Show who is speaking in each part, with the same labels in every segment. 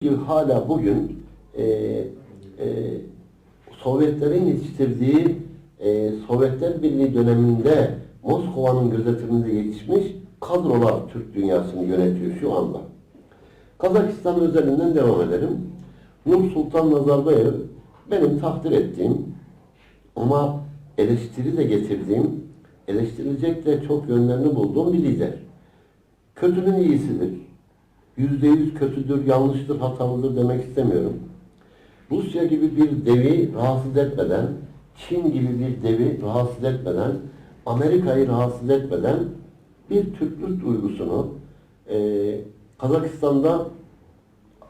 Speaker 1: gibi hala bugün e, e, Sovyetlerin yetiştirdiği e, Sovyetler Birliği döneminde Moskova'nın gözetiminde yetişmiş kadrolar Türk dünyasını yönetiyor şu anda. Kazakistan özelinden devam edelim. Nur Sultan Nazarbayev benim takdir ettiğim ama eleştiri de getirdiğim, eleştirilecek de çok yönlerini bulduğum bir lider. Kötünün iyisidir. Yüzde yüz kötüdür, yanlıştır, hatalıdır demek istemiyorum. Rusya gibi bir devi rahatsız etmeden, Çin gibi bir devi rahatsız etmeden, Amerika'yı rahatsız etmeden bir Türklük duygusunu eee, Kazakistan'da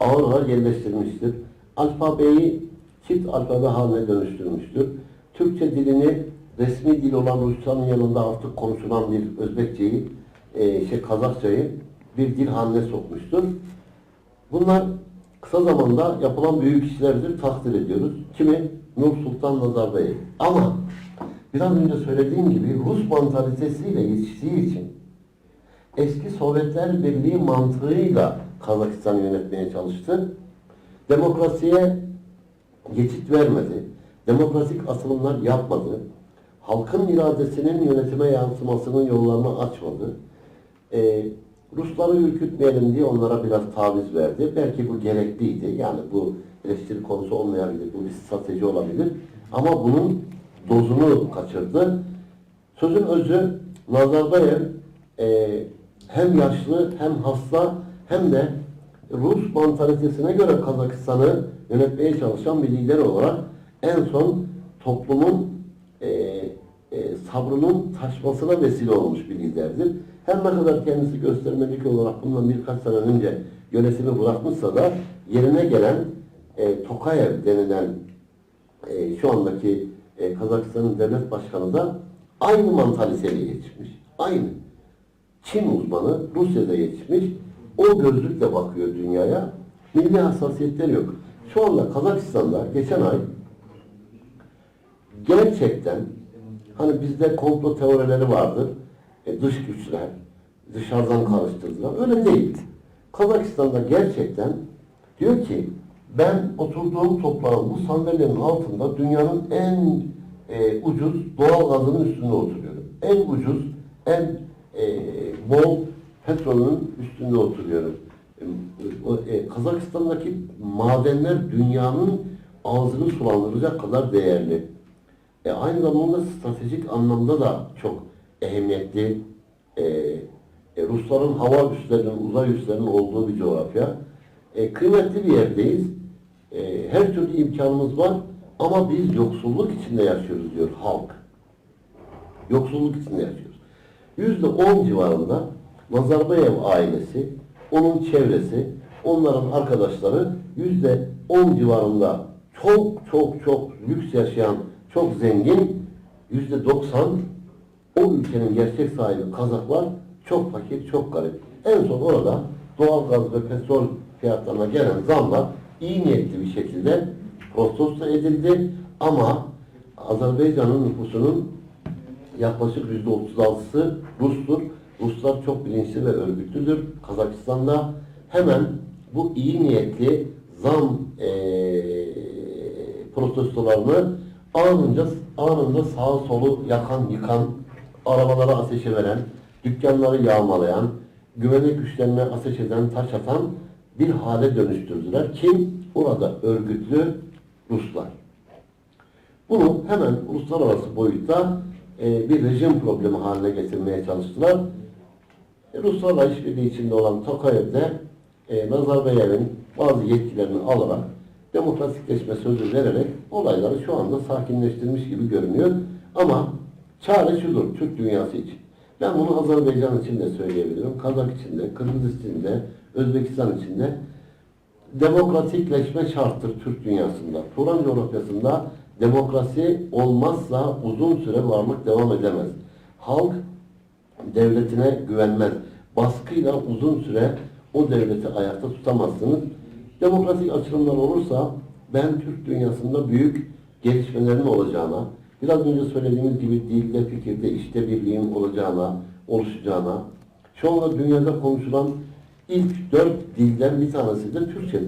Speaker 1: ağır ağır yerleştirmiştir. Alfabeyi çift alfabe haline dönüştürmüştür. Türkçe dilini resmi dil olan Rusçanın yanında artık konuşulan bir Özbekçeyi, e, şey Kazakçayı bir dil haline sokmuştur. Bunlar kısa zamanda yapılan büyük işlerdir, takdir ediyoruz. Kimi? Nur Sultan Nazarbayev. Ama biraz önce söylediğim gibi Rus mantalitesiyle yetiştiği için eski Sovyetler Birliği mantığıyla Kazakistan'ı yönetmeye çalıştı. Demokrasiye geçit vermedi. Demokratik atılımlar yapmadı. Halkın iradesinin yönetime yansımasının yollarını açmadı. Ee, Rusları ürkütmeyelim diye onlara biraz taviz verdi. Belki bu gerekliydi. Yani bu eleştiri konusu olmayabilir. Bu bir strateji olabilir. Ama bunun dozunu kaçırdı. Sözün özü Nazarbayev e, hem yaşlı hem hasta hem de Rus mantalitesine göre Kazakistan'ı yönetmeye çalışan bir lider olarak en son toplumun e, e, sabrının taşmasına vesile olmuş bir liderdir. Her ne kadar kendisi göstermelik olarak bundan birkaç sene önce yönetimi bırakmışsa da yerine gelen e, Tokayev denilen e, şu andaki e, Kazakistan'ın devlet başkanı da aynı mantaliteyle yetişmiş. Aynı. Çin uzmanı Rusya'da yetişmiş. O gözlükle bakıyor dünyaya. Milli hassasiyetleri yok. Şu anda Kazakistan'da geçen ay gerçekten hani bizde komplo teorileri vardır. E, dış güçler, dışarıdan karıştırdılar. Öyle değil. Kazakistan'da gerçekten diyor ki ben oturduğum toprağın bu sandalyenin altında dünyanın en e, ucuz doğal gazının üstünde oturuyorum. En ucuz, en e, bol petrolün üstünde oturuyorum. E, e, Kazakistan'daki madenler dünyanın ağzını sulandıracak kadar değerli. E, aynı zamanda stratejik anlamda da çok ehemmiyetli. E, e, Rusların hava üslerinin, uzay üslerinin olduğu bir coğrafya. E, kıymetli bir yerdeyiz. E, her türlü imkanımız var ama biz yoksulluk içinde yaşıyoruz diyor halk. Yoksulluk içinde yaşıyoruz. Yüzde on civarında Nazarbayev ailesi, onun çevresi, onların arkadaşları yüzde on civarında çok çok çok lüks yaşayan, çok zengin, yüzde doksan o ülkenin gerçek sahibi Kazaklar çok fakir, çok garip. En son orada doğal gaz ve petrol fiyatlarına gelen zamlar iyi niyetli bir şekilde protesto edildi ama Azerbaycan'ın nüfusunun yaklaşık yüzde otuz altısı Rus'tur. Ruslar çok bilinçli ve örgütlüdür. Kazakistan'da hemen bu iyi niyetli zam eee protestolarını anında, anında sağa solu yakan, yıkan, arabalara ateşe veren, dükkanları yağmalayan, güvenlik güçlerine ateş eden, taş atan bir hale dönüştürdüler. Kim? Orada örgütlü Ruslar. Bunu hemen uluslararası boyutta e, bir rejim problemi haline getirmeye çalıştılar. E, Ruslarla işbirliği içinde olan Tokayev de e, Nazarbayev'in bazı yetkilerini alarak demokratikleşme sözü vererek olayları şu anda sakinleştirmiş gibi görünüyor. Ama çare şudur Türk dünyası için. Ben bunu Azerbaycan için de söyleyebilirim. Kazak için de, Kırgız için de, Özbekistan için de demokratikleşme şarttır Türk dünyasında. Turan coğrafyasında demokrasi olmazsa uzun süre varlık devam edemez. Halk devletine güvenmez. Baskıyla uzun süre o devleti ayakta tutamazsınız. Demokratik açılımlar olursa ben Türk dünyasında büyük gelişmelerin olacağına, biraz önce söylediğimiz gibi dilde, fikirde, işte birliğin olacağına, oluşacağına, şu anda dünyada konuşulan ilk dört dilden bir tanesi de Türkçe.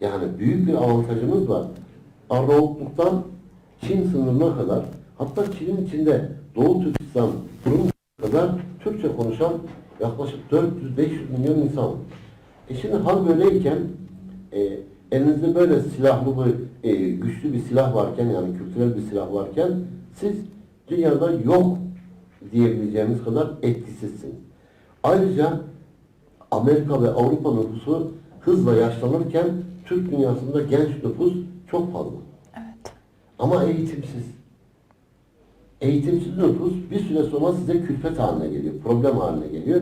Speaker 1: Yani büyük bir avantajımız var. Arnavutluk'tan Çin sınırına kadar hatta Çin'in içinde Doğu Türkistan, Durum kadar Türkçe konuşan yaklaşık 400-500 milyon insan. E şimdi hal böyleyken e, elinizde böyle silahlı bir, e, güçlü bir silah varken yani kültürel bir silah varken siz dünyada yok diyebileceğimiz kadar etkisizsiniz. Ayrıca Amerika ve Avrupa nüfusu hızla yaşlanırken Türk dünyasında genç nüfus çok fazla.
Speaker 2: Evet.
Speaker 1: Ama eğitimsiz. Eğitimsiz nüfus bir süre sonra size külfet haline geliyor, problem haline geliyor.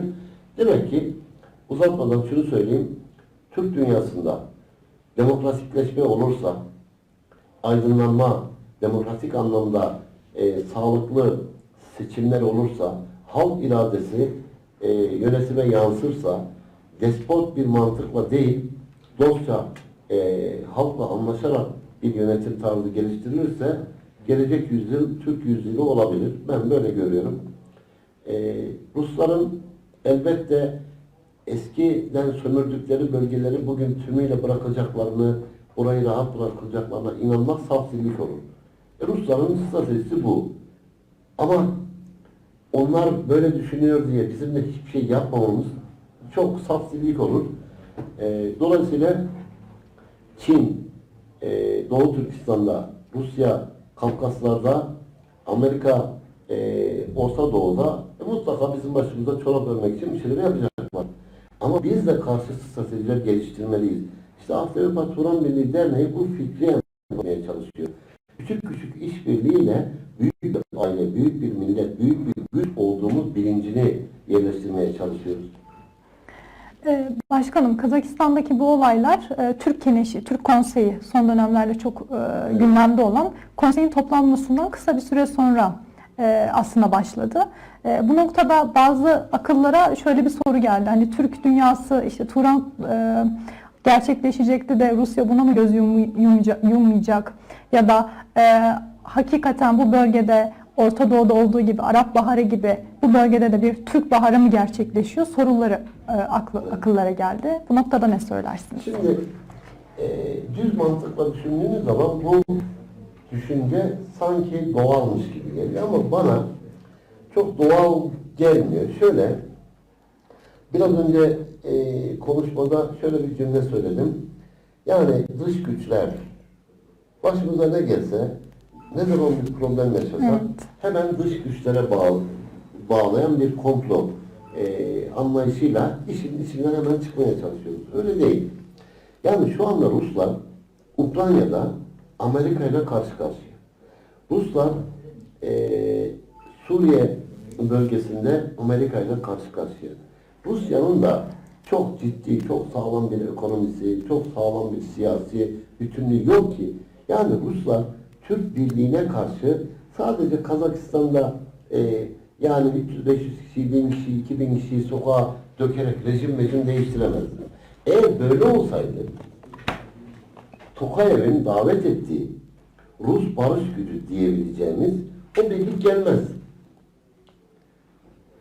Speaker 1: Demek ki uzatmadan şunu söyleyeyim. Türk dünyasında demokratikleşme olursa, aydınlanma, demokratik anlamda e, sağlıklı seçimler olursa, halk iradesi e, yönetime yansırsa, despot bir mantıkla değil, dostça e, halkla anlaşarak bir yönetim tarzı geliştirilirse, gelecek yüzyıl Türk yüzyılı olabilir. Ben böyle görüyorum. E, Rusların elbette eskiden sömürdükleri bölgeleri bugün tümüyle bırakacaklarını, orayı rahat bırakacaklarına inanmak safsizlik olur. E, Rusların stratejisi bu. Ama onlar böyle düşünüyor diye bizim de hiçbir şey yapmamamız çok safsizlik olur. E, dolayısıyla Çin, e, Doğu Türkistan'da, Rusya, Kafkaslar'da, Amerika, e, Orta Doğu'da e, mutlaka bizim başımıza çorap örmek için bir şeyler yapacaklar. Ama biz de karşı stratejiler geliştirmeliyiz. İşte Avrupa Turan Birliği Derneği bu fikri yapmaya çalışıyor. Küçük küçük işbirliğiyle büyük bir aile, büyük bir millet, büyük bir güç olduğumuz bilincini yerleştirmeye çalışıyoruz.
Speaker 2: Ee, Başkanım, Kazakistan'daki bu olaylar e, Türk Keneşi, Türk Konseyi son dönemlerde çok e, gündemde olan konseyin toplanmasından kısa bir süre sonra e, aslında başladı. Bu noktada bazı akıllara şöyle bir soru geldi. Hani Türk dünyası işte Turan gerçekleşecekti de Rusya buna mı göz yummayacak ya da e, hakikaten bu bölgede Orta Doğu'da olduğu gibi Arap Baharı gibi bu bölgede de bir Türk Baharı mı gerçekleşiyor soruları e, aklı, akıllara geldi. Bu noktada ne söylersiniz?
Speaker 1: Şimdi e, düz mantıkla düşündüğünüz zaman bu düşünce sanki doğalmış gibi geliyor ama bana çok doğal gelmiyor. Şöyle biraz önce e, konuşmada şöyle bir cümle söyledim. Yani dış güçler başımıza ne gelse ne zaman bir problem yaşasak
Speaker 2: Evet.
Speaker 1: hemen dış güçlere bağlı, bağlayan bir komplo e, anlayışıyla işin içinden hemen çıkmaya çalışıyoruz. Öyle değil. Yani şu anda Ruslar Ukrayna'da Amerika ile karşı karşıya. Ruslar e, Suriye bölgesinde Amerika ile karşı karşıya. Rusya'nın da çok ciddi, çok sağlam bir ekonomisi, çok sağlam bir siyasi bütünlüğü yok ki. Yani Ruslar Türk Birliği'ne karşı sadece Kazakistan'da e, yani 300-500 kişi, 1000 kişi, 2000 kişiyi sokağa dökerek rejim rejim değiştiremezler. Eğer böyle olsaydı Tokayev'in davet ettiği Rus barış gücü diyebileceğimiz o birlik gelmez.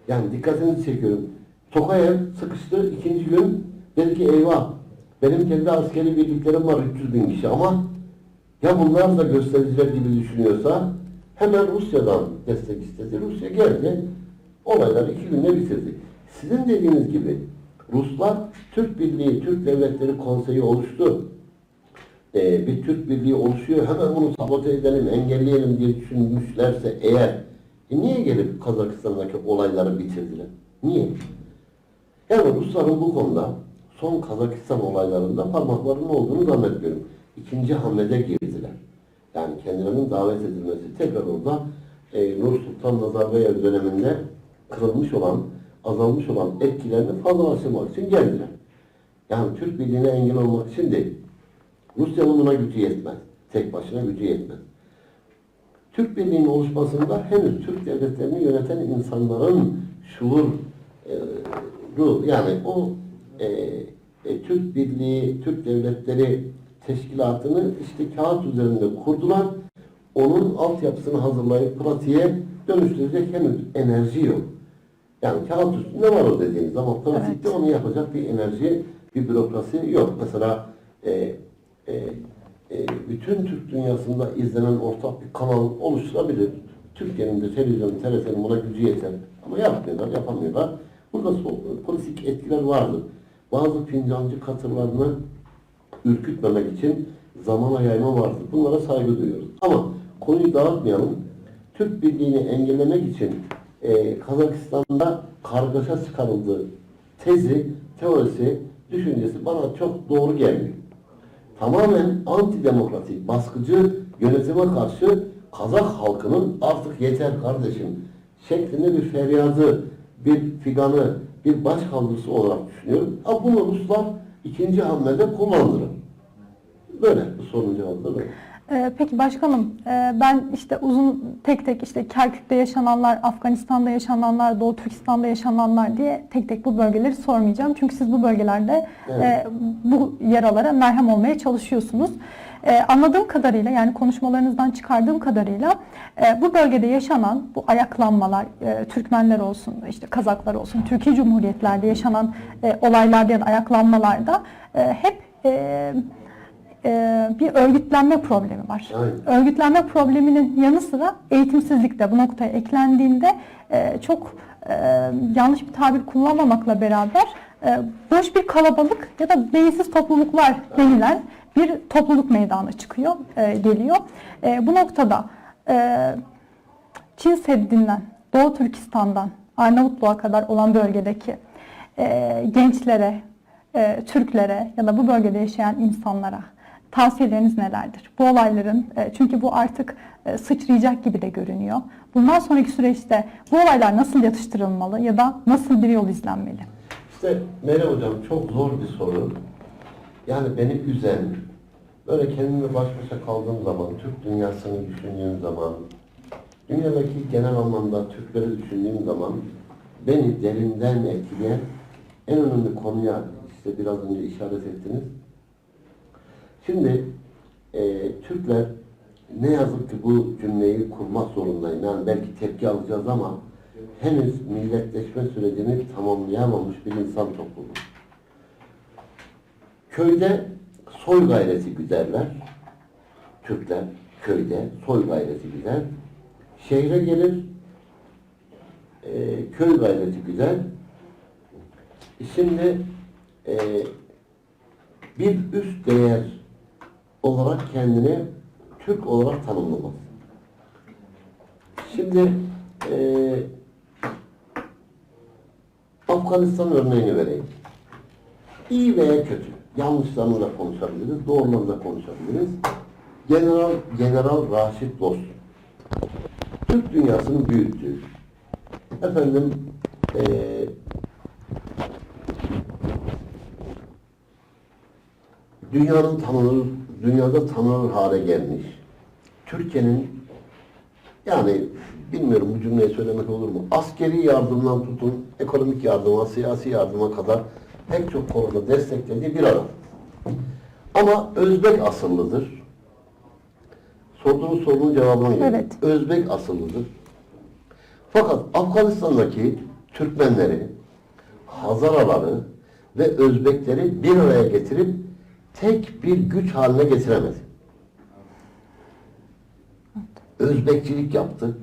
Speaker 1: Yani dikkatinizi çekiyorum. Tokayev sıkıştı ikinci gün dedi ki eyvah benim kendi askeri birliklerim var 300 bin kişi ama ya bunlar da göstericiler gibi düşünüyorsa hemen Rusya'dan destek istedi. Rusya geldi. Olayları iki günde bitirdi. Sizin dediğiniz gibi Ruslar Türk Birliği, Türk Devletleri Konseyi oluştu. Ee, bir Türk Birliği oluşuyor. Hemen bunu sabote edelim, engelleyelim diye düşünmüşlerse eğer e niye gelip Kazakistan'daki olayları bitirdiler? Niye? Yani Rusların bu konuda son Kazakistan olaylarında parmaklarının olduğunu zannetmiyorum. İkinci hamlede girdiler. Yani kendilerinin davet edilmesi tekrar orada e, Nur Sultan Nazarbayev döneminde kırılmış olan, azalmış olan etkilerini fazlalaştırmak için geldiler. Yani Türk Birliği'ne engel olmak için değil. Rusya'nın buna gücü yetmez. Tek başına gücü yetmez. Türk Birliği'nin oluşmasında henüz Türk devletlerini yöneten insanların şuur e, ru- yani o e, e, Türk Birliği, Türk Devletleri Teşkilatı'nı işte kağıt üzerinde kurdular. Onun altyapısını hazırlayıp pratiğe dönüştürecek henüz enerji yok. Yani kağıt üstünde var o dediğiniz ama pratikte
Speaker 2: Evet.
Speaker 1: onu yapacak bir enerji, bir bürokrasi yok. Mesela e, e, e, bütün Türk dünyasında izlenen ortak bir kanal oluşturabilir. Türkiye'nin de televizyon, TRT'nin buna gücü yeter. Ama yapmıyorlar, yapamıyorlar. Burada politik etkiler vardır. Bazı fincancı katırlarını ürkütmemek için zamana yayma vardır. Bunlara saygı duyuyoruz. Ama konuyu dağıtmayalım. Türk Birliği'ni engellemek için e, Kazakistan'da kargaşa çıkarıldığı tezi, teorisi, düşüncesi bana çok doğru gelmiyor. Tamamen antidemokratik, baskıcı yönetime karşı Kazak halkının artık yeter kardeşim şeklinde bir feryadı, bir figanı, bir başkaldırısı olarak düşünüyorum. Ha bunu Ruslar ikinci hamlede kullandırır. Böyle bu sorunun cevabı da böyle.
Speaker 2: Ee, Peki başkanım, e, ben işte uzun tek tek işte Kerkük'te yaşananlar, Afganistan'da yaşananlar, Doğu Türkistan'da yaşananlar diye tek tek bu bölgeleri sormayacağım. Çünkü siz bu bölgelerde
Speaker 1: Evet.
Speaker 2: e, bu yaralara merhem olmaya çalışıyorsunuz. E, Anladığım kadarıyla yani konuşmalarınızdan çıkardığım kadarıyla e, bu bölgede yaşanan bu ayaklanmalar, e, Türkmenler olsun, işte Kazaklar olsun, Türkiye Cumhuriyetlerde yaşanan e, olaylarda ya da ayaklanmalarda e, hep e, e, bir örgütlenme problemi var.
Speaker 1: Aynen.
Speaker 2: Örgütlenme probleminin yanı sıra eğitimsizlik de bu noktaya eklendiğinde e, çok e, yanlış bir tabir kullanmamakla beraber e, boş bir kalabalık ya da beyinsiz topluluklar denilen bir topluluk meydana çıkıyor, e, geliyor. E, bu noktada e, Çin Seddi'nden, Doğu Türkistan'dan Arnavutluğa kadar olan bölgedeki e, gençlere, e, Türklere ya da bu bölgede yaşayan insanlara tavsiyeleriniz nelerdir? Bu olayların, e, çünkü bu artık e, sıçrayacak gibi de görünüyor. Bundan sonraki süreçte bu olaylar nasıl yatıştırılmalı ya da nasıl bir yol izlenmeli?
Speaker 1: İşte Meryem Hocam çok zor bir soru. Yani beni üzen, böyle kendimle baş başa kaldığım zaman, Türk dünyasını düşündüğüm zaman, dünyadaki genel anlamda Türkleri düşündüğüm zaman beni derinden etkileyen en önemli konuya işte biraz önce işaret ettiniz. Şimdi e, Türkler ne yazık ki bu cümleyi kurmak zorundayım. Yani belki tepki alacağız ama henüz milletleşme sürecini tamamlayamamış bir insan topluluğu. Köyde soy gayreti güderler. Türkler köyde soy gayreti güder. Şehre gelir, e, köy gayreti güder. Şimdi e, bir üst değer olarak kendini Türk olarak tanımlamaz. Şimdi e, Afganistan örneğini vereyim. İyi veya kötü. Yanlışlarını da konuşabiliriz, doğrularını da konuşabiliriz. General General Raşit Dost. Türk dünyasını büyüttü. Efendim eee dünyanın tanınır, dünyada tanınır hale gelmiş. Türkiye'nin yani bilmiyorum bu cümleyi söylemek olur mu? Askeri yardımdan tutun, ekonomik yardıma, siyasi yardıma kadar pek çok konuda desteklediği bir adam. Ama Özbek asıllıdır. Sorduğunuz sorunun cevabına geliyor.
Speaker 2: Evet.
Speaker 1: Özbek asıllıdır. Fakat Afganistan'daki Türkmenleri, Hazaraları ve Özbekleri bir araya getirip tek bir güç haline getiremedi. Özbekçilik yaptı.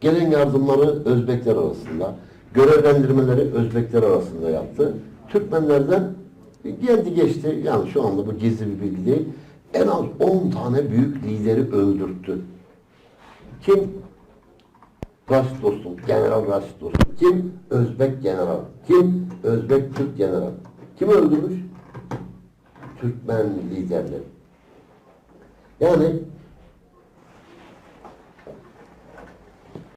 Speaker 1: Gelen yardımları Özbekler arasında, görevlendirmeleri Özbekler arasında yaptı. Türkmenlerden geldi geçti, yani şu anda bu gizli bir bilgi değil, en az 10 tane büyük lideri öldürttü. Kim? Raşit dostum, General Raşit dostum. Kim? Özbek general. Kim? Özbek Türk general. Kim öldürmüş? Türkmen liderleri. Yani